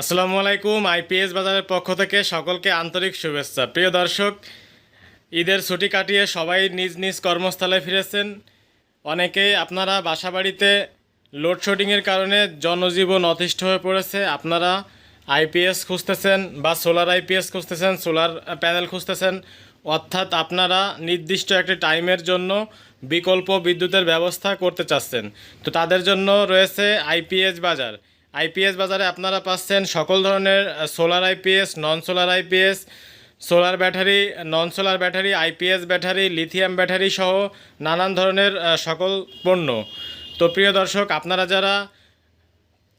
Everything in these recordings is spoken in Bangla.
আসসালামু আলাইকুম আইপিএস বাজারের পক্ষ থেকে সকলকে আন্তরিক শুভেচ্ছা। প্রিয় দর্শক, ঈদের ছুটি কাটিয়ে সবাই নিজ নিজ কর্মস্থলে ফিরেছেন। অনেকেই আপনারা বাসাবাড়িতে লোডশেডিংয়ের কারণে জনজীবন অতিষ্ঠ হয়ে পড়েছে। আপনারা আইপিএস খুঁজতেছেন বা সোলার আইপিএস খুঁজতেছেন, সোলার প্যানেল খুঁজতেছেন, অর্থাৎ আপনারা নির্দিষ্ট একটি টাইমের জন্য বিকল্প বিদ্যুতের ব্যবস্থা করতে চাচ্ছেন। তো তাদের জন্য রয়েছে আইপিএস বাজার। আইপিএস বাজারে আপনারা পাচ্ছেন সকল ধরনের solar IPS non solar IPS, solar battery non solar battery, IPS battery, lithium battery সহ নানান ধরনের সকল পণ্য। তো প্রিয় দর্শক, আপনারা যারা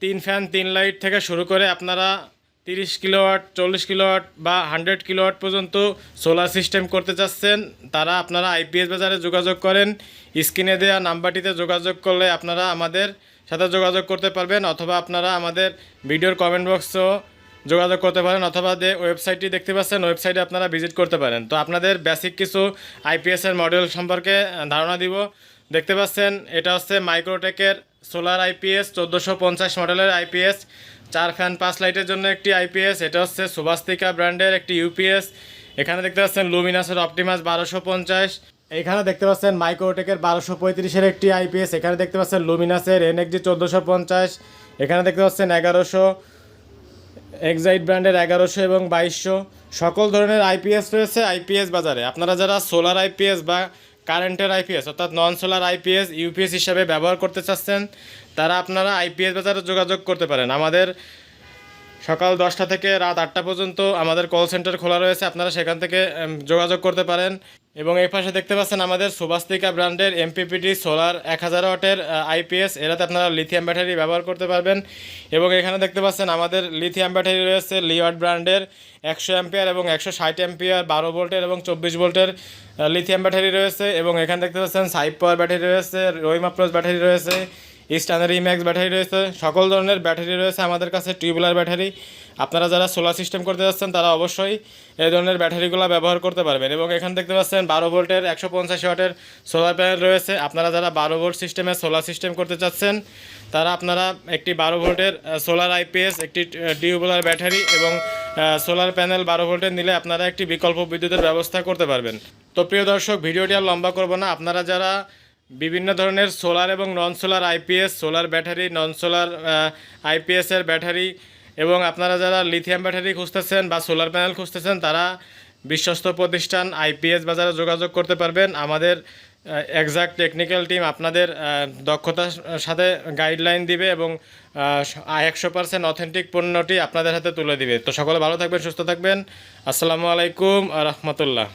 তিন ফ্যান তিন লাইট থেকে শুরু করে আপনারা তিরিশ কিলোওয়াট, চল্লিশ কিলোওয়াট বা হান্ড্রেড কিলোওয়াট পর্যন্ত সোলার সিস্টেম করতে চাচ্ছেন, তারা আপনারা আইপিএস বাজারে যোগাযোগ করেন। স্ক্রিনে দেওয়া নাম্বারটিতে যোগাযোগ করলে আপনারা আমাদের সাথে যোগাযোগ করতে পারবেন, অথবা আপনারা আমাদের ভিডিওর কমেন্ট বক্সও যোগাযোগ করতে পারেন, অথবা যে ওয়েবসাইটটি দেখতে পাচ্ছেন ওয়েবসাইটে আপনারা ভিজিট করতে পারেন। তো আপনাদের বেসিক কিছু আইপিএসের মডেল সম্পর্কে ধারণা দিব। দেখতে পাচ্ছেন, এটা হচ্ছে মাইক্রোটেকের সোলার আইপিএস চোদ্দোশো পঞ্চাশ মডেলের আইপিএস চার ফ্যান পাঁচ লাইটের জন্য একটি আইপিএস এটা হচ্ছে সুবাস্তিকা ব্র্যান্ডের একটি ইউপিএস এখানে দেখতে পাচ্ছেন লুমিনাসের অপটিমাস বারোশো পঞ্চাশ। এখানে দেখতে পাচ্ছেন মাইক্রোটেকের বারোশো পঁয়ত্রিশের একটি আইপিএস এখানে দেখতে পাচ্ছেন লুমিনাসের এনএক্সজি চোদ্দোশো পঞ্চাশ। এখানে দেখতে পাচ্ছেন এগারোশো। এক্সাইট ব্র্যান্ডের এগারোশো এবং বাইশশো। সকল ধরনের আইপিএস রয়েছে আইপিএস বাজারে। আপনারা যারা সোলার আইপিএস বা কারেন্টের আইপিএস অর্থাৎ নন সোলার আইপিএস ইউপিএস হিসাবে ব্যবহার করতে চাচ্ছেন, তারা আপনারা আইপিএস বাজারে যোগাযোগ করতে পারেন। আমাদের সকাল দশটা থেকে রাত আটটা পর্যন্ত আমাদের কল সেন্টার খোলা রয়েছে। আপনারা সেখান থেকে যোগাযোগ করতে পারেন। এবং এই পাশে দেখতে পাচ্ছেন আমাদের সুবাস্তিকা ব্র্যান্ডের এমপিপিটি সোলার এক হাজার ওয়াটের আইপিএস এরাতে আপনারা লিথিয়াম ব্যাটারি ব্যবহার করতে পারবেন। এবং এখানে দেখতে পাচ্ছেন আমাদের লিথিয়াম ব্যাটারি রয়েছে লিওয়ার্ড ব্র্যান্ডের। একশো অ্যাম্পিয়ার এবং একশো ষাট অ্যাম্পিয়ার, বারো ভোল্টের এবং চব্বিশ ভোল্টের লিথিয়াম ব্যাটারি রয়েছে। এবং এখানে দেখতে পাচ্ছেন সাইপ পাওয়ার ব্যাটারি রয়েছে রোইমাপ্রোস ব্যাটারি রয়েছে। স্ট্যান্ডার্ড ইম্যাক্স ব্যাটারি রয়েছে, সকল ধরনের ব্যাটারি রয়েছে আমাদের কাছে টিউবুলার ব্যাটারি আপনারা যারা সোলার সিস্টেম করতে যাচ্ছেন, তারা অবশ্যই এই ধরনের ব্যাটারিগুলো ব্যবহার করতে পারবেন এবং এখানে দেখতে পাচ্ছেন বারো ভোল্টের একশো পঞ্চাশ ওয়াটের সোলার প্যানেল রয়েছে। আপনারা যারা বারো ভোল্ট সিস্টেমে সোলার সিস্টেম করতে চাচ্ছেন, তারা আপনারা একটি বারো ভোল্টের সোলার আইপিএস একটি টিউবুলার ব্যাটারি এবং সোলার প্যানেল বারো ভোল্টের নিলে আপনারা একটি বিকল্প বিদ্যুতের ব্যবস্থা করতে পারবেন। তো প্রিয় দর্শক, ভিডিওটি আর লম্বা করব না। আপনারা যারা বিভিন্ন ধরনের সোলার এবং non solar IPS, solar battery non solar আইপিএসের battery এবং আপনারা যারা লিথিয়াম ব্যাটারি খুঁজতেছেন বা সোলার প্যানেল খুঁজতেছেন, তারা বিশ্বস্ত প্রতিষ্ঠান আইপিএস বাজারে যোগাযোগ করতে পারবেন। আমাদের এক্সাক্ট টেকনিক্যাল টিম আপনাদের দক্ষতার সাথে গাইডলাইন দিবে এবং একশো পার্সেন্ট অথেন্টিক পণ্যটি আপনাদের হাতে তুলে দিবে। তো সকলে ভালো থাকবেন, সুস্থ থাকবেন। আসসালামু আলাইকুম রহমতুল্লাহ।